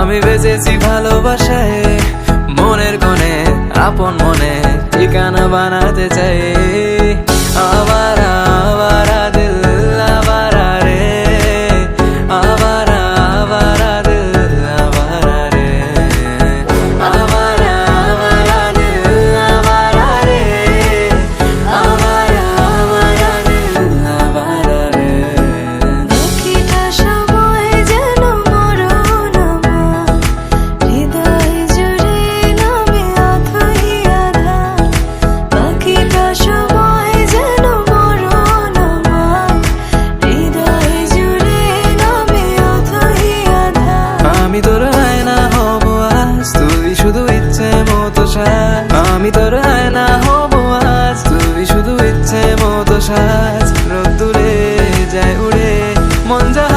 আমি বেঁচেছি ভালোবাসায় মনের কোণে আপন মনে ঠিকানা বানাতে চাই। শুধু ইচ্ছে মতো সাজ। আমি তোর আয়না হব আজ। তুই শুধু ইচ্ছে মতো সাজ। রোদ্দুরে যায় উড়ে। মন যা